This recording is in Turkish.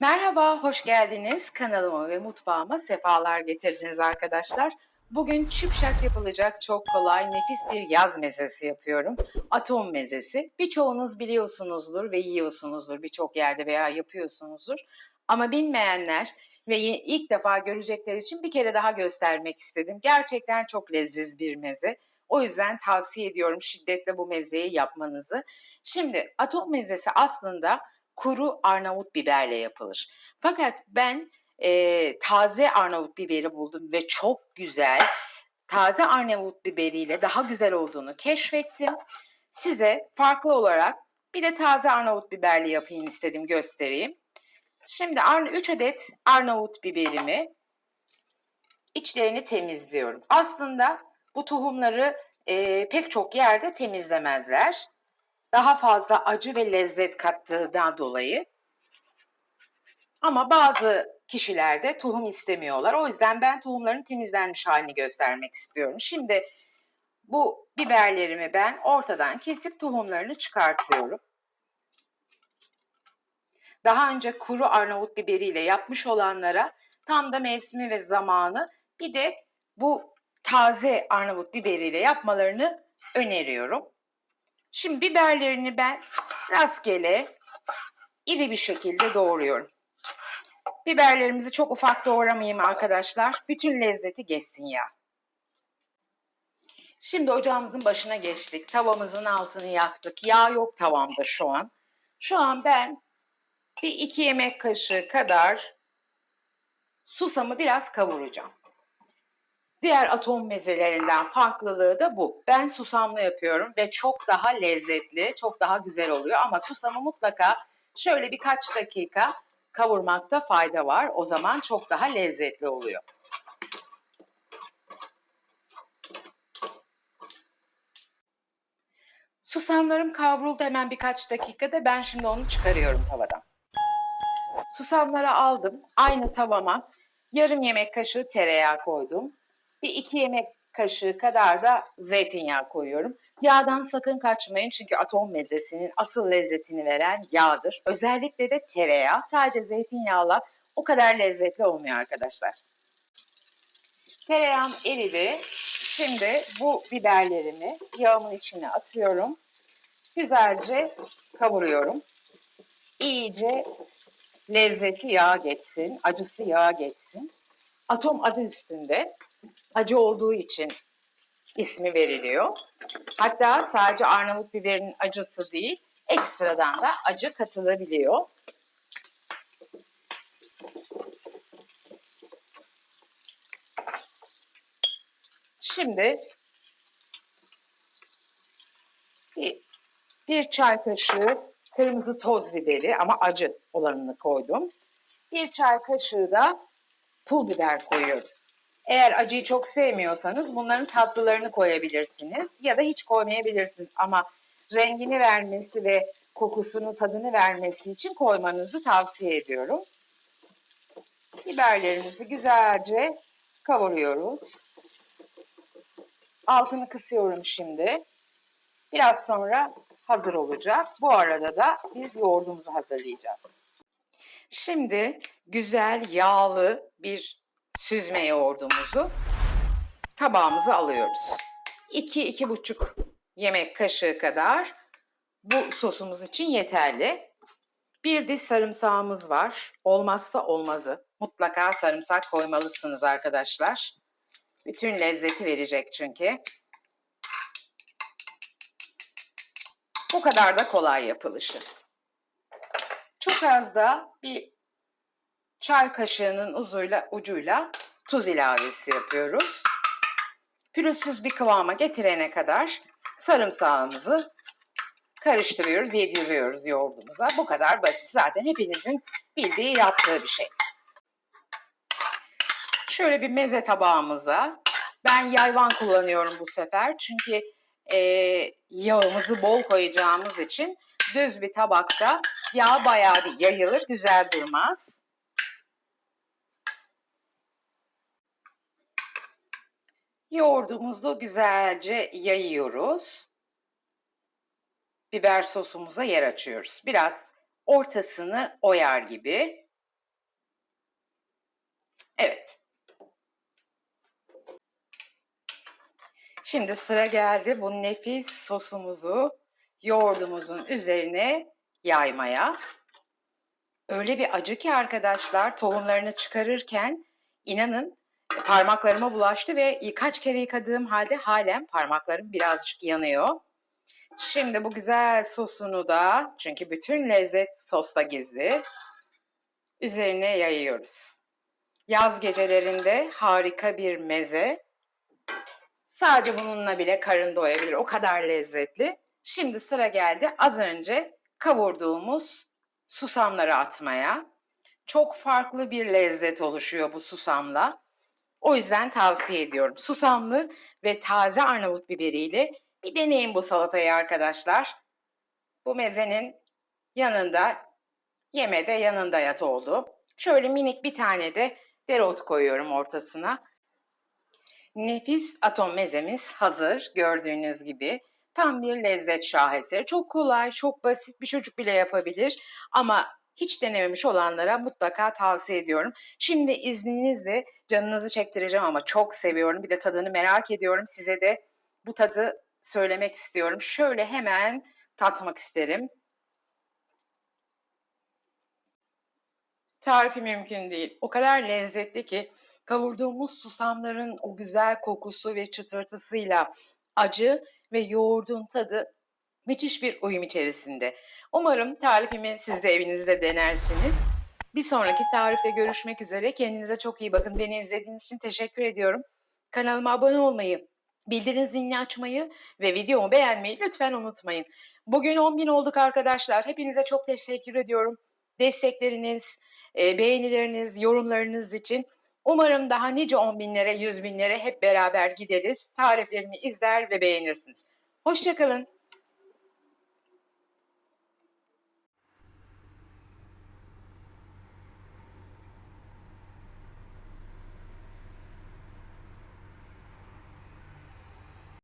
Merhaba, hoş geldiniz. Kanalıma ve mutfağıma sefalar getirdiniz arkadaşlar. Bugün çıpşak yapılacak çok kolay, nefis bir yaz mezesi yapıyorum. Atom mezesi. Birçoğunuz biliyorsunuzdur ve yiyorsunuzdur birçok yerde veya yapıyorsunuzdur. Ama bilmeyenler ve ilk defa görecekler için bir kere daha göstermek istedim. Gerçekten çok leziz bir meze. O yüzden tavsiye ediyorum şiddetle bu mezeyi yapmanızı. Şimdi atom mezesi aslında kuru Arnavut biberle yapılır. Fakat ben e, taze Arnavut biberi buldum ve çok güzel. Taze Arnavut biberiyle daha güzel olduğunu keşfettim. Size farklı olarak bir de taze Arnavut biberli yapayım istedim göstereyim. Şimdi 3 adet Arnavut biberimi içlerini temizliyorum. Aslında bu tohumları e, pek çok yerde temizlemezler daha fazla acı ve lezzet kattığından dolayı. Ama bazı kişilerde tohum istemiyorlar. O yüzden ben tohumların temizlenmiş halini göstermek istiyorum. Şimdi bu biberlerimi ben ortadan kesip tohumlarını çıkartıyorum. Daha önce kuru Arnavut biberiyle yapmış olanlara tam da mevsimi ve zamanı bir de bu taze Arnavut biberiyle yapmalarını öneriyorum. Şimdi biberlerini ben rastgele iri bir şekilde doğruyorum. Biberlerimizi çok ufak doğramayayım arkadaşlar. Bütün lezzeti geçsin ya. Şimdi ocağımızın başına geçtik. Tavamızın altını yaktık. Yağ yok tavamda şu an. Şu an ben bir iki yemek kaşığı kadar susamı biraz kavuracağım. Diğer atom mezelerinden farklılığı da bu. Ben susamlı yapıyorum ve çok daha lezzetli, çok daha güzel oluyor. Ama susamı mutlaka şöyle birkaç dakika kavurmakta fayda var. O zaman çok daha lezzetli oluyor. Susamlarım kavruldu hemen birkaç dakikada. Ben şimdi onu çıkarıyorum tavadan. Susamları aldım. Aynı tavama yarım yemek kaşığı tereyağı koydum. Bir iki yemek kaşığı kadar da zeytinyağı koyuyorum. Yağdan sakın kaçmayın çünkü atom mezesinin asıl lezzetini veren yağdır. Özellikle de tereyağı. Sadece zeytinyağla o kadar lezzetli olmuyor arkadaşlar. Tereyağım eridi. Şimdi bu biberlerimi yağımın içine atıyorum. Güzelce kavuruyorum. İyice lezzeti yağ geçsin, acısı yağ geçsin. Atom adı üstünde acı olduğu için ismi veriliyor. Hatta sadece Arnavut biberinin acısı değil, ekstradan da acı katılabiliyor. Şimdi bir, bir çay kaşığı kırmızı toz biberi ama acı olanını koydum. Bir çay kaşığı da pul biber koyuyorum. Eğer acıyı çok sevmiyorsanız bunların tatlılarını koyabilirsiniz ya da hiç koymayabilirsiniz. Ama rengini vermesi ve kokusunu, tadını vermesi için koymanızı tavsiye ediyorum. Biberlerimizi güzelce kavuruyoruz. Altını kısıyorum şimdi. Biraz sonra hazır olacak. Bu arada da biz yoğurdumuzu hazırlayacağız. Şimdi güzel yağlı bir süzme yoğurdumuzu tabağımıza alıyoruz. 2-2,5 yemek kaşığı kadar bu sosumuz için yeterli. Bir diş sarımsağımız var. Olmazsa olmazı. Mutlaka sarımsak koymalısınız arkadaşlar. Bütün lezzeti verecek çünkü. Bu kadar da kolay yapılışı. Çok az da bir çay kaşığının uzuyla, ucuyla tuz ilavesi yapıyoruz. Pürüzsüz bir kıvama getirene kadar sarımsağımızı karıştırıyoruz, yediriyoruz yoğurdumuza. Bu kadar basit. Zaten hepinizin bildiği, yaptığı bir şey. Şöyle bir meze tabağımıza. Ben yayvan kullanıyorum bu sefer. Çünkü e, yağımızı bol koyacağımız için düz bir tabakta yağ bayağı bir yayılır, güzel durmaz. Yoğurdumuzu güzelce yayıyoruz. Biber sosumuza yer açıyoruz. Biraz ortasını oyar gibi. Evet. Şimdi sıra geldi bu nefis sosumuzu yoğurdumuzun üzerine yaymaya. Öyle bir acı ki arkadaşlar tohumlarını çıkarırken inanın parmaklarıma bulaştı ve kaç kere yıkadığım halde halen parmaklarım birazcık yanıyor. Şimdi bu güzel sosunu da çünkü bütün lezzet sosta gizli üzerine yayıyoruz. Yaz gecelerinde harika bir meze. Sadece bununla bile karın doyabilir. O kadar lezzetli. Şimdi sıra geldi az önce kavurduğumuz susamları atmaya. Çok farklı bir lezzet oluşuyor bu susamla. O yüzden tavsiye ediyorum. Susamlı ve taze Arnavut biberiyle bir deneyin bu salatayı arkadaşlar. Bu mezenin yanında yemede yanında yat oldu. Şöyle minik bir tane de dereotu koyuyorum ortasına. Nefis atom mezemiz hazır gördüğünüz gibi. Tam bir lezzet şaheseri. Çok kolay, çok basit bir çocuk bile yapabilir. Ama hiç denememiş olanlara mutlaka tavsiye ediyorum. Şimdi izninizle canınızı çektireceğim ama çok seviyorum. Bir de tadını merak ediyorum. Size de bu tadı söylemek istiyorum. Şöyle hemen tatmak isterim. Tarifi mümkün değil. O kadar lezzetli ki kavurduğumuz susamların o güzel kokusu ve çıtırtısıyla acı ve yoğurdun tadı müthiş bir uyum içerisinde. Umarım tarifimi siz de evinizde denersiniz. Bir sonraki tarifte görüşmek üzere. Kendinize çok iyi bakın. Beni izlediğiniz için teşekkür ediyorum. Kanalıma abone olmayı, bildirim zilini açmayı ve videomu beğenmeyi lütfen unutmayın. Bugün 10.000 olduk arkadaşlar. Hepinize çok teşekkür ediyorum. Destekleriniz, e, beğenileriniz, yorumlarınız için. Umarım daha nice 10 binlere, 100 binlere hep beraber gideriz. Tariflerimi izler ve beğenirsiniz. Hoşçakalın.